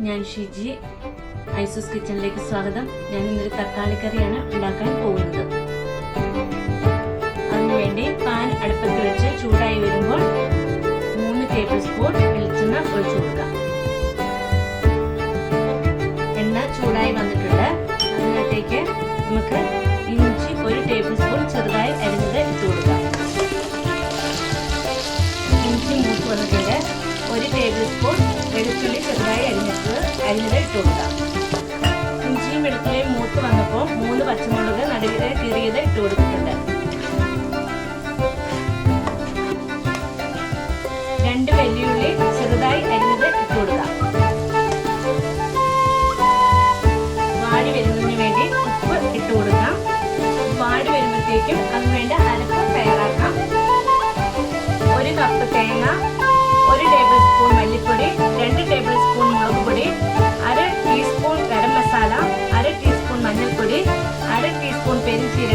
ഞാൻ ഷിജി. ഐസൂസ് കിച്ചണിലേക്ക് സ്വാഗതം. ഞാൻ ഇന്നൊരു തക്കാളി കറിയാണ് ഉണ്ടാക്കാൻ പോകുന്നത്. അതിനുവേണ്ടി പാൻ അടുപ്പത്ത് വെച്ച് ചൂടായി വരുമ്പോൾ മൂന്ന് ടേബിൾ സ്പൂൺ വെളിച്ചെണ്ണ ഒഴിച്ചു കൊടുക്കാം. എണ്ണ ചൂടായി വന്നിട്ടുണ്ട്. അതിനകത്തേക്ക് നമുക്ക് വെളുത്തുള്ളി ചെറുതായി അരിഞ്ഞത് ഇട്ട് കൊടുക്കാം. ഇഞ്ചിയും വെളുത്തുള്ളിയും മൂത്ത് വന്നപ്പോൾ മൂന്ന് പച്ചമുളക് നടുവിലെ കീറിയത് ഇട്ട് കൊടുത്തിട്ടുണ്ട്. രണ്ട് വെല്ലുള്ളി ചെറുതായി അരിഞ്ഞത്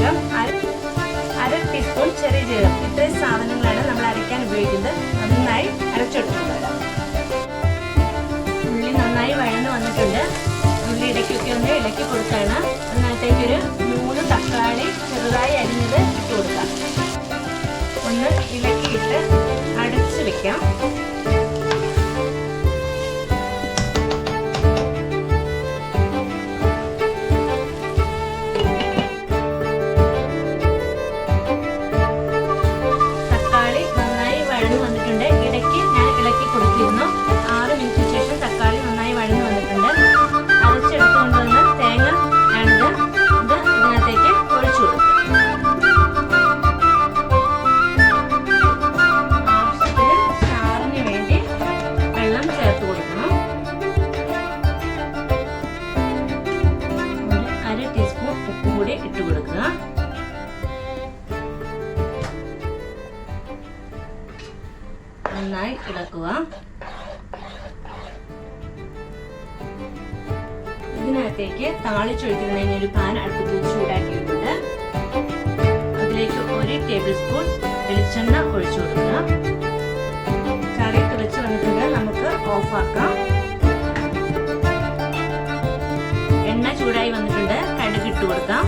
പെരിഞ്ചീരകം അര അര ടീസ്പൂൺ ചെറിയ ജീരകം. ഇത്രയും സാധനങ്ങളാണ് നമ്മൾ അരയ്ക്കാൻ ഉപയോഗിക്കുന്നത്. നന്നായി അരച്ചെടുക്കുന്നത് ഉള്ളി നന്നായി വഴന്ന് വന്നിട്ടുണ്ട്. ഉള്ളി ഇടയ്ക്കൊക്കെ ഒന്ന് ഇളക്കി കൊടുത്താണ് അതിനകത്തേക്കൊരു മൂന്ന് തക്കാളി ചെറുതായി അരിഞ്ഞത് ഇട്ട് കൊടുക്കാം. ഒന്ന് ഇളക്കിയിട്ട് അടച്ചു വെക്കാം. നന്നായി ഇളക്കുക. ഇതിനകത്തേക്ക് താളിച്ചൊഴിക്കുന്നതിന് ഒരു പാൻ അടുപ്പത്ത് ചൂടാക്കിയിട്ടുണ്ട്. അതിലേക്ക് ഒരു ടേബിൾ സ്പൂൺ വെളിച്ചെണ്ണ ഒഴിച്ചു കൊടുക്കുക. കറി തിളച്ച് വന്നിട്ടുണ്ട്. നമുക്ക് ഓഫാക്കാം എണ്ണ ചൂടായി വന്നിട്ടുണ്ട്. കടുക് ഇട്ട് കൊടുക്കാം.